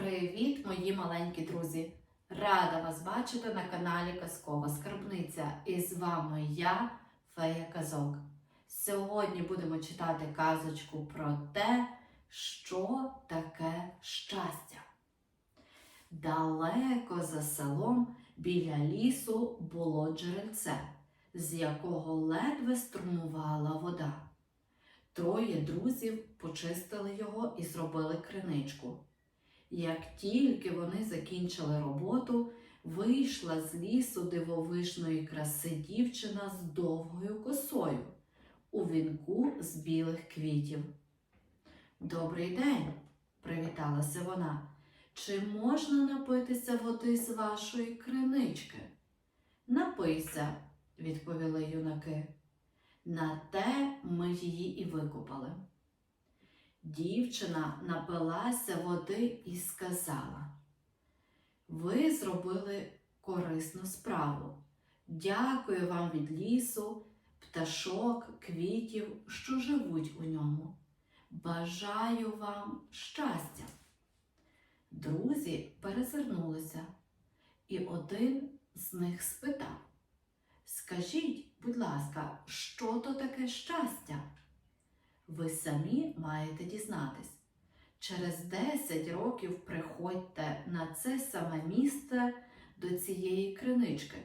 Привіт, мої маленькі друзі! Рада вас бачити на каналі Казкова Скарбниця. І з вами я, Фея Казок. Сьогодні будемо читати казочку про те, що таке щастя. Далеко за селом біля лісу було джерельце, з якого ледве струмувала вода. Троє друзів почистили його і зробили криничку. Як тільки вони закінчили роботу, вийшла з лісу дивовижної краси дівчина з довгою косою у вінку з білих квітів. Добрий день, привіталася вона. Чи можна напитися води з вашої кринички? Напийся, відповіли юнаки. На те ми її і викопали. Дівчина напилася води і сказала: Ви зробили корисну справу. Дякую вам від лісу, пташок, квітів, що живуть у ньому. Бажаю вам щастя. Друзі перезирнулися, і один з них спитав: Скажіть, будь ласка, що то таке щастя? Ви самі маєте дізнатись. Через 10 років приходьте на це саме місце до цієї кринички.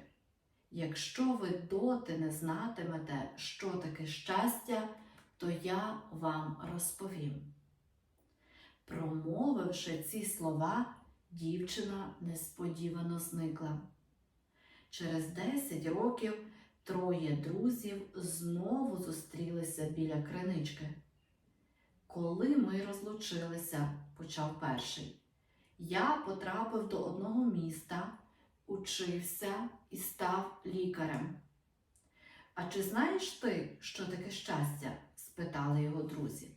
Якщо ви доти не знатимете, що таке щастя, то я вам розповім. Промовивши ці слова, дівчина несподівано зникла. Через 10 років троє друзів знову зустрілися біля кринички. Коли ми розлучилися, почав перший, я потрапив до одного міста, учився і став лікарем. А чи знаєш ти, що таке щастя? спитали його друзі.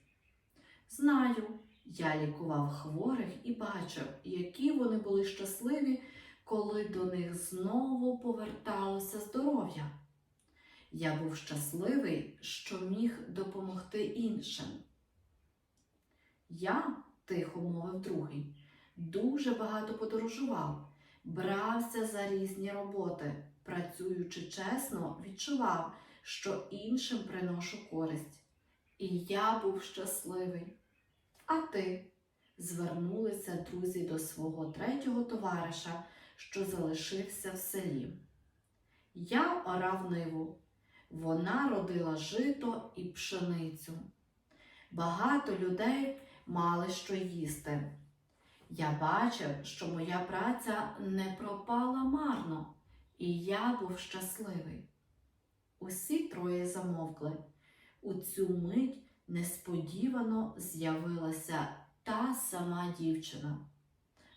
Знаю, я лікував хворих і бачив, які вони були щасливі, коли до них знову поверталося здоров'я. Я був щасливий, що міг допомогти іншим. Я, тихо мовив другий, дуже багато подорожував, брався за різні роботи, працюючи чесно, відчував, що іншим приношу користь. І я був щасливий. А ти? звернулися друзі до свого третього товариша, що залишився в селі. Я орав ниву. Вона родила жито і пшеницю. Багато людей мали що їсти. Я бачив, що моя праця не пропала марно, і я був щасливий. Усі троє замовкли. У цю мить несподівано з'явилася та сама дівчина.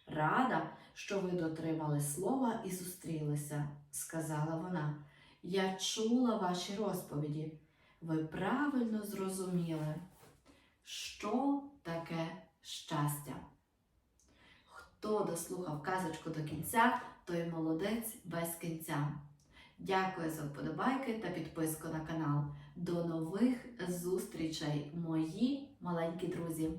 Рада, що ви дотримали слова і зустрілися, сказала вона. Я чула ваші розповіді. Ви правильно зрозуміли, що таке щастя. Хто дослухав казочку до кінця, той молодець без кінця. Дякую за вподобайки та підписку на канал. До нових зустрічей, мої маленькі друзі!